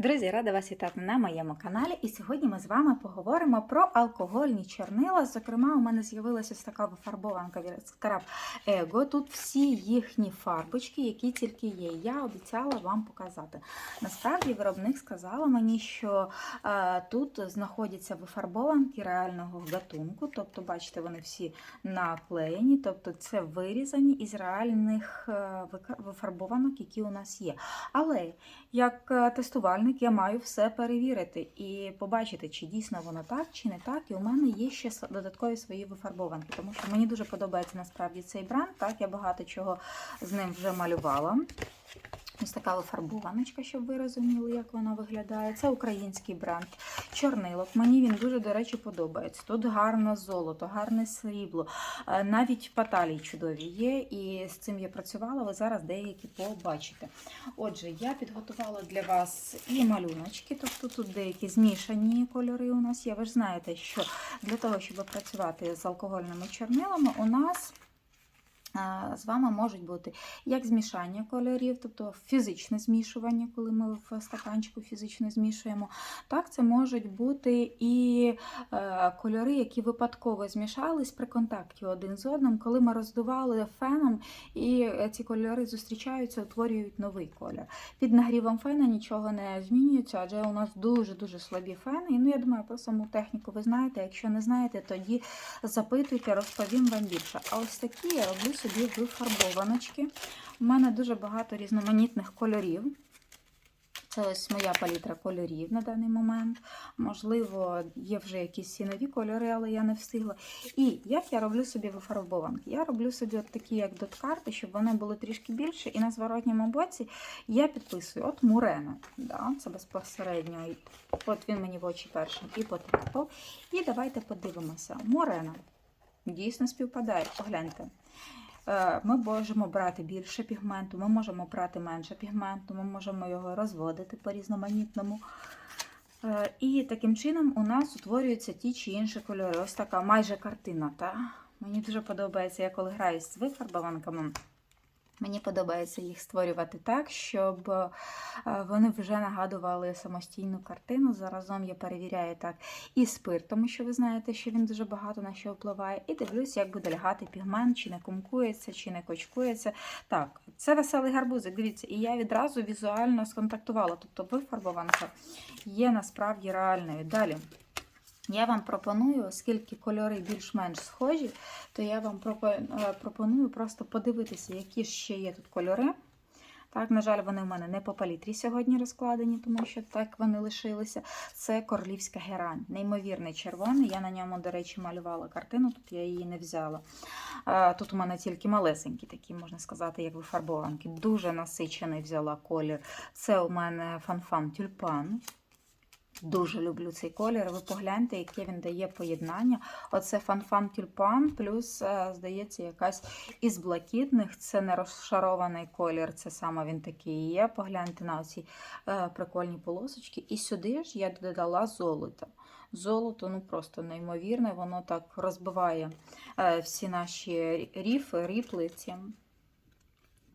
Друзі, рада вас вітати на моєму каналі. І сьогодні ми з вами поговоримо про алкогольні чорнила. Зокрема, у мене з'явилася така вифарбованка від скраб Его. Тут всі їхні фарбочки, які тільки є. Я обіцяла вам показати. Насправді, виробник сказала мені, що е, тут знаходяться вифарбованки реального гатунку. Тобто, бачите, вони всі наклеєні, тобто це вирізані із реальних е, вифарбованок, які у нас є. Але як е, тестувальник я маю все перевірити і побачити, чи дійсно воно так, чи не так. І у мене є ще додаткові свої вифарбованки, тому що мені дуже подобається насправді цей бренд. Так, я багато чого з ним вже малювала. Ось така вифарбованочка, щоб ви розуміли, як вона виглядає. Це український бренд чорнилок. Мені він дуже, до речі, подобається. Тут гарне золото, гарне срібло, е, навіть паталії чудові є. І з цим я працювала. Ви зараз деякі побачите. Отже, я підготувала для вас і малюночки, тобто тут деякі змішані кольори у нас є. Ви ж знаєте, що для того, щоб працювати з алкогольними чорнилами, у нас з вами можуть бути як змішання кольорів, тобто фізичне змішування, коли ми в стаканчику фізично змішуємо. Так, це можуть бути і е, кольори, які випадково змішались при контакті один з одним, коли ми роздували феном, і е, ці кольори зустрічаються, утворюють новий колір. Під нагрівом фена нічого не змінюється, адже у нас дуже-дуже слабі фени. І ну, я думаю, про саму техніку ви знаєте. Якщо не знаєте, тоді запитуйте, розповім вам більше. А ось такі я вифарбованочки. У мене дуже багато різноманітних кольорів. Це ось моя палітра кольорів на даний момент. Можливо, є вже якісь і нові кольори, але я не встигла. І як я роблю собі вифарбованки? Я роблю собі от такі, як дот-карти, щоб вони були трішки більше. І на зворотньому боці я підписую от Мурена. Да, це безпосередньо. От він мені в очі першим і потрапив. І давайте подивимося. Мурена дійсно співпадає. Погляньте. Е, Ми можемо брати більше пігменту, ми можемо брати менше пігменту, ми можемо його розводити по різноманітному. Е, І таким чином у нас утворюються ті чи інші кольори. Ось така майже картина. Та? Мені дуже подобається, я коли граю з вифарбованками. Мені подобається їх створювати так, щоб е, вони вже нагадували самостійну картину. Заразом я перевіряю так і спирт, тому що ви знаєте, що він дуже багато на що впливає. І дивлюсь, як буде лягати пігмент, чи не кумкується, чи не кочкується. Так, це веселий гарбузик. Дивіться, і я відразу візуально сконтактувала. Тобто вифарбованка є насправді реальною. Далі. Я вам пропоную, оскільки кольори більш-менш схожі, то я вам е, пропоную просто подивитися, які ще є тут кольори. Так, на жаль, вони в мене не по палітрі сьогодні розкладені, тому що так вони лишилися. Це королівська герань. Неймовірний червоний. Я на ньому, до речі, малювала картину, тут я її не взяла. Тут у мене тільки малесенькі, такі, можна сказати, як вифарбованки. Дуже насичений взяла колір. Це у мене фанфан тюльпан. Дуже люблю цей колір. Ви погляньте, яке він дає поєднання. Оце фанфан тюльпан, плюс, е, здається, якась із блакитних. Це не розшарований колір, це саме він такий є. Погляньте на ці прикольні полосочки. І сюди ж я додала золото. Золото ну просто неймовірне, воно так розбиває е, всі наші ріфи, ріплиці.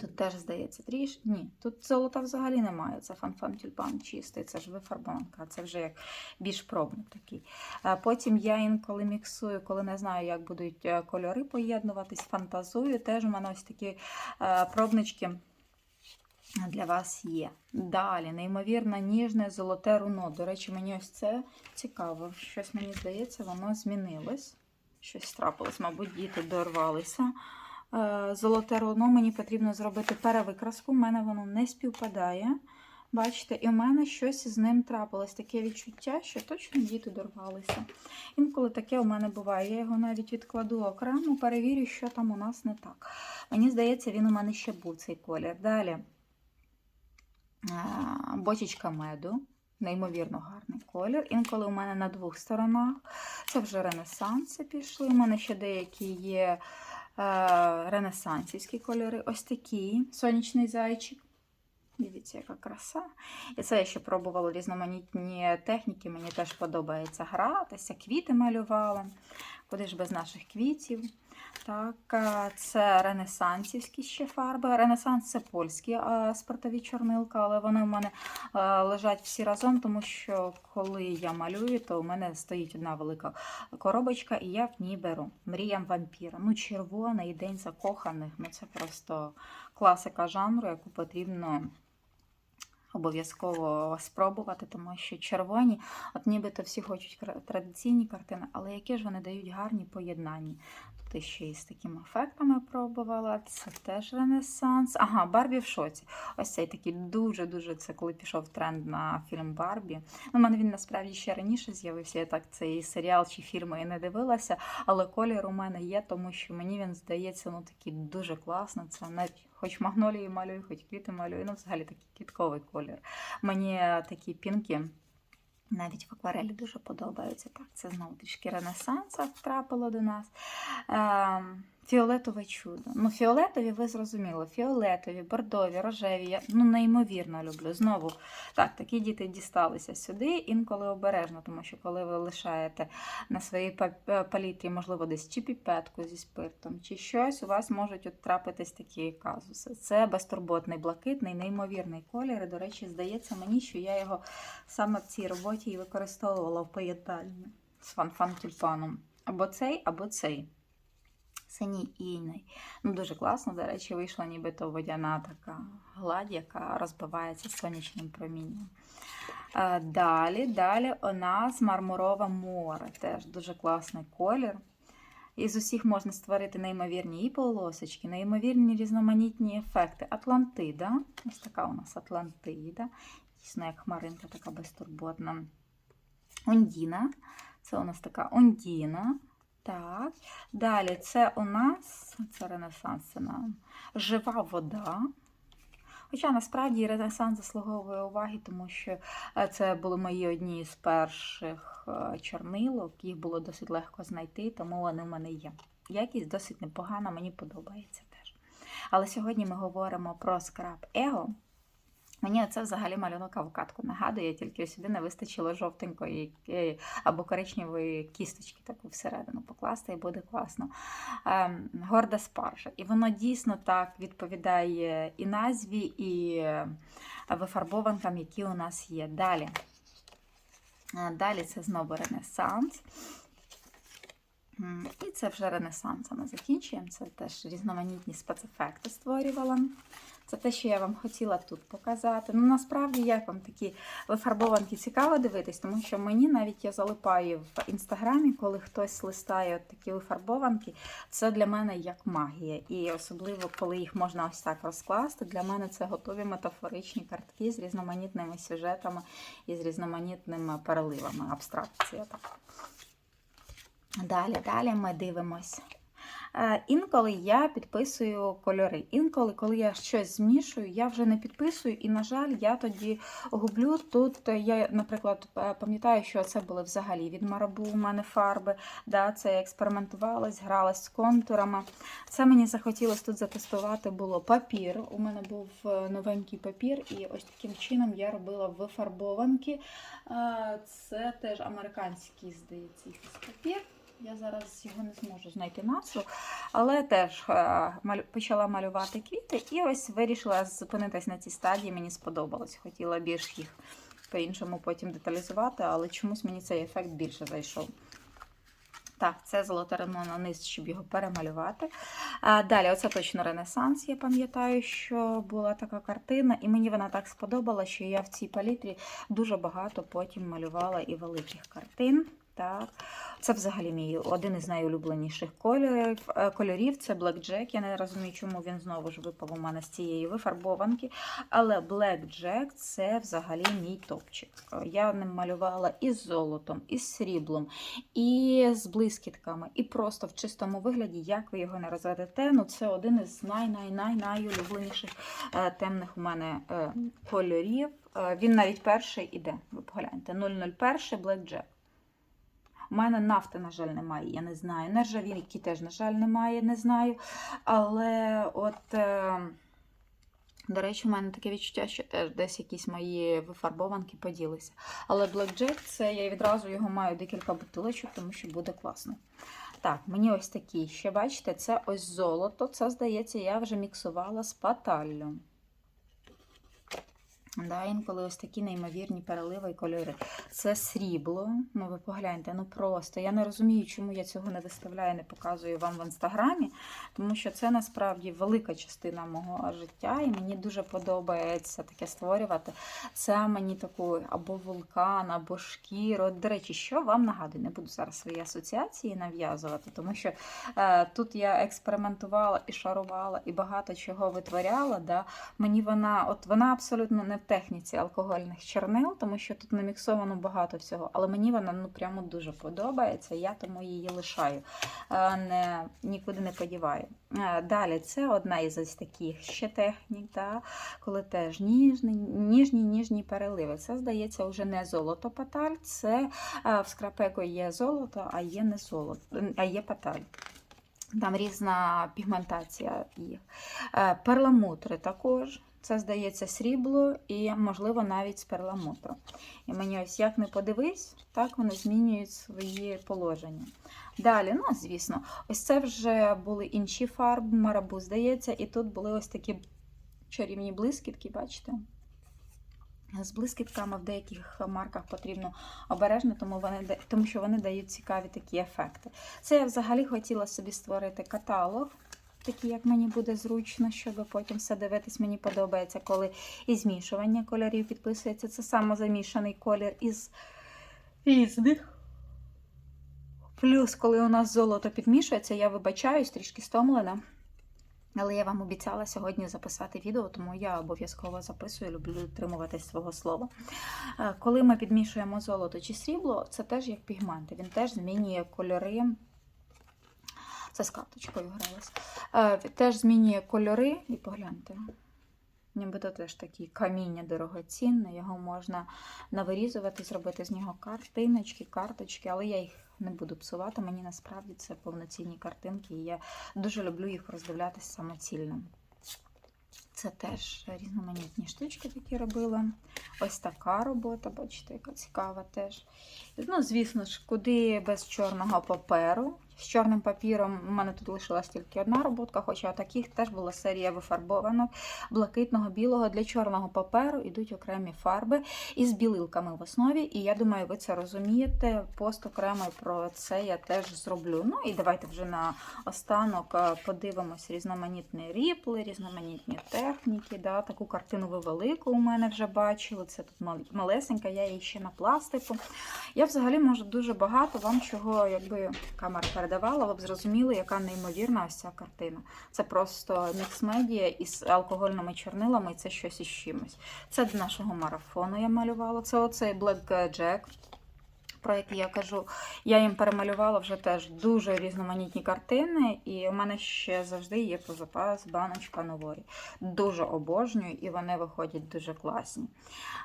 Тут теж здається тріш. Ні, тут золота взагалі немає. Це фанфан тюльпан чистий, це ж вифарбованка, це вже як більш пробник такий. Потім я інколи міксую, коли не знаю, як будуть е, кольори поєднуватись, фантазую. Теж у мене ось такі е, пробнички для вас є. Далі, неймовірно, ніжне золоте руно. До речі, мені ось це цікаво. Щось мені здається, воно змінилось. Щось трапилось, мабуть, діти дорвалися. Е, Золоте руно мені потрібно зробити перевикраску. У мене воно не співпадає. Бачите, і в мене щось з ним трапилось. Таке відчуття, що точно діти дорвалися. Інколи таке у мене буває. Я його навіть відкладу окремо, перевірю, що там у нас не так. Мені здається, він у мене ще був цей колір. Далі е, бочечка меду. Неймовірно гарний колір. Інколи у мене на двох сторонах. Це вже ренесанси пішли. У мене ще деякі є ренесансівські кольори. Ось такі сонячний зайчик. Дивіться, яка краса. І це я ще пробувала різноманітні техніки. Мені теж подобається гратися. Квіти малювала. Куди ж без наших квітів. Так, е, це ренесансівські ще фарби. Ренесанс це польські е, спиртові чорнилка, але вони в мене е, лежать всі разом, тому що коли я малюю, то у мене стоїть одна велика коробочка, і я в ній беру. Мріям вампіра. Ну, червоний день закоханих. Ну це просто класика жанру, яку потрібно. Обов'язково спробувати, тому що червоні, от нібито всі хочуть традиційні картини, але які ж вони дають гарні поєднання. Тут ще й з такими ефектами пробувала. Це теж ренесанс. Ага, Барбі в шоці. Ось цей такий дуже-дуже це коли пішов тренд на фільм Барбі. Ну, мене він насправді ще раніше з'явився. Я так цей серіал чи фільми і не дивилася, але колір у мене є, тому що мені він здається ну такий дуже класно. Це навіть хоч магнолії малюю, хоч квіти малюю. Ну, взагалі такий квітковий колір. Мені такі пінки. Навіть в акварелі дуже подобаються. Так, це знову трішки ренесанса втрапило до нас. Ем, фіолетове чудо. Ну, фіолетові, ви зрозуміли, фіолетові, бордові, рожеві. Я ну, неймовірно люблю. Знову так, такі діти дісталися сюди, інколи обережно, тому що коли ви лишаєте на своїй е, палітрі, можливо, десь чи піпетку зі спиртом, чи щось, у вас можуть от трапитись такі казуси. Це безтурботний блакитний, неймовірний колір. І, до речі, здається мені, що я його саме в цій роботі і використовувала в поєднанні з фанфан тюльпаном. Або цей, або цей. Синій іней. Ну, дуже класно, до речі, вийшла нібито водяна така гладь, яка розбивається сонячним промінням. Е, Далі, далі у нас мармурове море. Теж дуже класний колір. Із усіх можна створити неймовірні і полосочки, неймовірні різноманітні ефекти. Атлантида. Ось така у нас Атлантида. Дійсно, як хмаринка, така безтурботна. Ондіна. Це у нас така Ондіна. Так. Далі це у нас це Ренесанс, це нам жива вода. Хоча насправді Ренесанс заслуговує уваги, тому що е, це були мої одні з перших е, чорнилок, їх було досить легко знайти, тому вони в мене є. Якість досить непогана, мені подобається теж. Але сьогодні ми говоримо про скраб Его. Мені це взагалі малюнок авокадку нагадує, тільки сюди не вистачило жовтенької е, або коричневої кісточки таку всередину покласти і буде класно. Ем, Горда спаржа. І воно дійсно так відповідає і назві, і е, вифарбованкам, які у нас є. Далі. Е, Далі це знову Ренесанс. І це вже Ренесанс. Ми закінчуємо. Це теж різноманітні спецефекти створювала. Це те, що я вам хотіла тут показати. Ну, насправді, як вам такі вифарбованки цікаво дивитись, тому що мені навіть я залипаю в інстаграмі, коли хтось листає от такі вифарбованки, це для мене як магія. І особливо, коли їх можна ось так розкласти, для мене це готові метафоричні картки з різноманітними сюжетами і з різноманітними переливами. Абстракція так. Далі, далі ми дивимось. Е, Інколи я підписую кольори. Інколи, коли я щось змішую, я вже не підписую, і, на жаль, я тоді гублю. Тут е, я, наприклад, е, пам'ятаю, що це були взагалі від Марабу у мене фарби. Да, Це я експериментувалась, гралась з контурами. Це мені захотілося тут затестувати було папір. У мене був новенький папір, і ось таким чином я робила вифарбованки. Це теж американський, здається, якийсь папір. Я зараз його не зможу знайти назву, але теж е, почала малювати квіти і ось вирішила зупинитись на цій стадії. Мені сподобалось. Хотіла більш їх по-іншому потім деталізувати, але чомусь мені цей ефект більше зайшов. Так, це золоте на низ, щоб його перемалювати. А, далі, оце точно Ренесанс. Я пам'ятаю, що була така картина, і мені вона так сподобала, що я в цій палітрі дуже багато потім малювала і великих картин. Так. Це взагалі мій один із найулюбленіших кольорів. е, кольорів. Це Blackjack. Я не розумію, чому він знову ж випав у мене з цієї вифарбованки. Але Blackjack це взагалі мій топчик. Е, Я ним малювала і з золотом, і з сріблом, і з блискітками, і просто в чистому вигляді, як ви його не розведете. Ну, це один із най-най-най-найулюбленіших е, темних у мене кольорів. Він навіть перший іде. Ви погляньте, 001 Blackjack. У мене нафти, на жаль, немає, я не знаю. Нержавійки теж, на жаль, немає, не знаю. Але от, е, до речі, у мене таке відчуття, що теж десь якісь мої вифарбованки поділися. Але Blackjack, це я відразу його маю декілька бутилочок, тому що буде класно. Так, мені ось такі ще, бачите, це ось золото. Це, здається, я вже міксувала з паталлю. Да, інколи ось такі неймовірні переливи і кольори. Це срібло. Ну, ви погляньте, ну просто. Я не розумію, чому я цього не виставляю, не показую вам в інстаграмі, тому що це насправді велика частина мого життя, і мені дуже подобається таке створювати. Це мені таку або вулкан, або шкіру. До речі, що вам нагадую, не буду зараз свої асоціації нав'язувати, тому що е, тут я експериментувала і шарувала, і багато чого витворяла. Да? Мені вона, от вона абсолютно не техніці алкогольних чорнил, тому що тут наміксовано багато всього. Але мені вона ну прямо дуже подобається. Я тому її лишаю, е, не, нікуди не подіваю. Е, Далі це одна із ось таких ще технік, да, коли теж ніжні, ніжні ніжні переливи. Це здається вже не золото паталь, це е, в скрапеко є золото, а є не золото, а є паталь. Там різна пігментація їх. Перламутри також. Це, здається, срібло і, можливо, навіть з перламутру. І мені ось як не подивись, так вони змінюють свої положення. Далі, ну, звісно, ось це вже були інші фарби, марабу, здається, і тут були ось такі чарівні блискітки, бачите? З блискітками в деяких марках потрібно обережно, тому, вони, тому що вони дають цікаві такі ефекти. Це я взагалі хотіла собі створити каталог, такий, як мені буде зручно, щоб потім все дивитись. Мені подобається, коли і змішування кольорів підписується. Це самозамішаний колір із різних. Плюс, коли у нас золото підмішується, я вибачаюсь, трішки стомлена. Але я вам обіцяла сьогодні записати відео, тому я обов'язково записую, люблю дотримуватись свого слова. Е, Коли ми підмішуємо золото чи срібло, це теж як пігменти. Він теж змінює кольори. Це з карточкою гралась. Е, Теж змінює кольори і погляньте. Нібито теж такий каміння дорогоцінне, його можна навирізувати, зробити з нього картиночки, карточки, але я їх не буду псувати. Мені насправді це повноцінні картинки, і я дуже люблю їх роздивлятися самоцільно. Це теж різноманітні штучки такі робила. Ось така робота, бачите, яка цікава теж. Ну, звісно ж, куди без чорного паперу. З чорним папіром у мене тут лишилась тільки одна роботка, хоча таких теж була серія вифарбованих блакитного, білого. Для чорного паперу йдуть окремі фарби із білилками в основі. І я думаю, ви це розумієте. Пост окремий про це я теж зроблю. Ну і давайте вже на останок е, подивимось різноманітні ріпли, різноманітні техніки. Да. Таку картину ви велику у мене вже бачили. Це тут малесенька, я її ще на пластику. Я взагалі можу дуже багато вам чого, якби камера передавала, ви б зрозуміли, яка неймовірна ось ця картина. Це просто мікс-медіа із алкогольними чорнилами, і це щось із чимось. Це до нашого марафону я малювала. Це оцей Black Jack. Про який я кажу, я їм перемалювала вже теж дуже різноманітні картини, і у мене ще завжди є про запас баночка нової. Дуже обожнюю, і вони виходять дуже класні.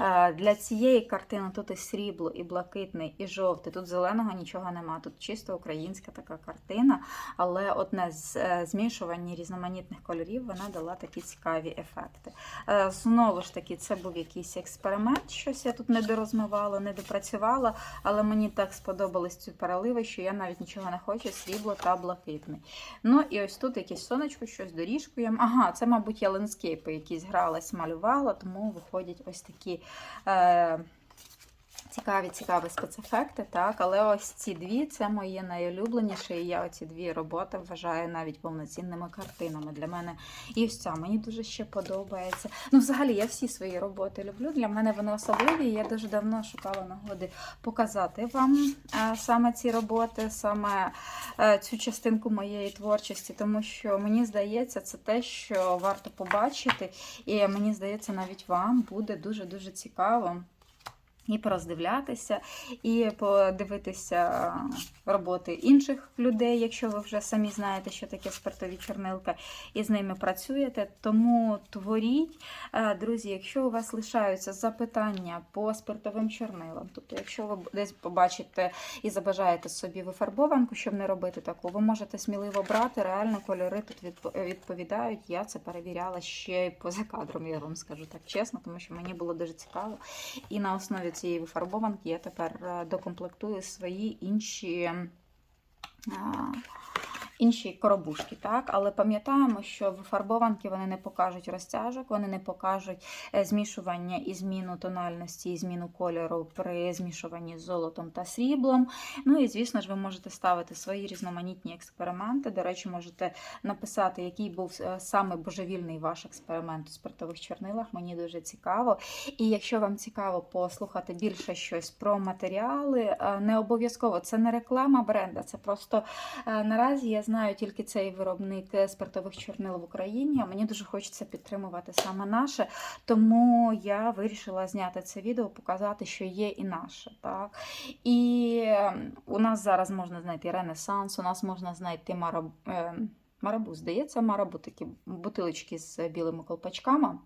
Е, Для цієї картини тут і срібло, і блакитний, і жовтий. Тут зеленого нічого нема. Тут чисто українська така картина, але одне е, змішування різноманітних кольорів вона дала такі цікаві ефекти. Е, Знову ж таки, це був якийсь експеримент, щось я тут не дорозмивала, не допрацювала, але мені так сподобались ці переливи, що я навіть нічого не хочу, срібло та блакитне. Ну і ось тут якесь сонечко, щось доріжкуємо. Ага, це, мабуть, я лендскейпи якісь гралась, малювала, тому виходять ось такі. Е- Цікаві, цікаві спецефекти, так, але ось ці дві це мої найулюбленіші, і я оці дві роботи вважаю навіть повноцінними картинами для мене. І ось ця мені дуже ще подобається. Ну, взагалі, я всі свої роботи люблю. Для мене вони особливі. і Я дуже давно шукала нагоди показати вам е, саме ці роботи, саме е, цю частинку моєї творчості, тому що мені здається, це те, що варто побачити, і мені здається, навіть вам буде дуже-дуже цікаво. І пороздивлятися, і подивитися роботи інших людей, якщо ви вже самі знаєте, що таке спиртові чорнилка, і з ними працюєте. Тому творіть, Е, друзі, якщо у вас лишаються запитання по спиртовим чорнилам, тобто, якщо ви десь побачите і забажаєте собі вифарбованку, щоб не робити таку, ви можете сміливо брати. Реально кольори тут відповідають. Я це перевіряла ще й поза кадром, я вам скажу так чесно, тому що мені було дуже цікаво. І на основі цієї вифарбованки я тепер е, докомплектую свої інші а, інші коробушки, так? Але пам'ятаємо, що вифарбованки вони не покажуть розтяжок, вони не покажуть е, змішування і зміну тональності, і зміну кольору при змішуванні з золотом та сріблом. Ну і звісно ж, ви можете ставити свої різноманітні експерименти. До речі, можете написати, який був е, саме божевільний ваш експеримент у спиртових чорнилах. Мені дуже цікаво. І якщо вам цікаво послухати більше щось про матеріали, е, не обов'язково це не реклама бренда, це просто наразі я знаю тільки цей виробник спиртових чорнил в Україні. А мені дуже хочеться підтримувати саме наше, тому я вирішила зняти це відео, показати, що є і наше. Так? І е, у нас зараз можна знайти Ренесанс, у нас можна знайти Мараб... е, Марабу, здається, Марабу такі бутилочки з білими колпачками.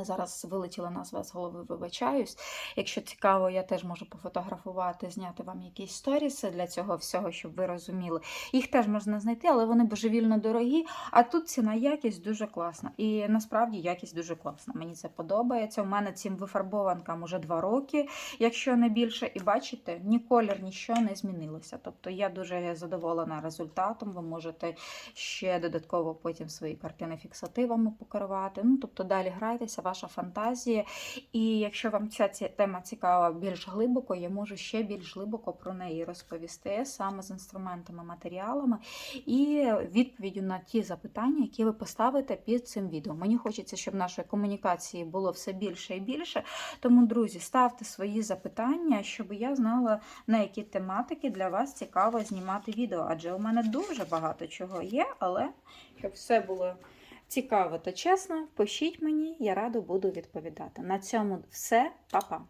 Зараз вилетіла назва з голови, вибачаюсь. Якщо цікаво, я теж можу пофотографувати, зняти вам якісь сторіси для цього всього, щоб ви розуміли. Їх теж можна знайти, але вони божевільно дорогі. А тут ціна якість дуже класна. І насправді якість дуже класна. Мені це подобається. У мене цим вифарбованкам уже два роки, якщо не більше. І бачите, ні колір, ніщо не змінилося. Тобто я дуже задоволена результатом. Ви можете ще додатково потім свої картини фіксативами покривати. Ну, тобто далі грайтеся, ваша фантазія. І якщо вам ця тема цікава більш глибоко, я можу ще більш глибоко про неї розповісти саме з інструментами, матеріалами і відповіддю на ті запитання, які ви поставите під цим відео. Мені хочеться, щоб нашої комунікації було все більше і більше. Тому, друзі, ставте свої запитання, щоб я знала, на які тематики для вас цікаво знімати відео. Адже у мене дуже багато чого є, але щоб все було цікаво та чесно, пишіть мені, я радо буду відповідати. На цьому все, Па-па!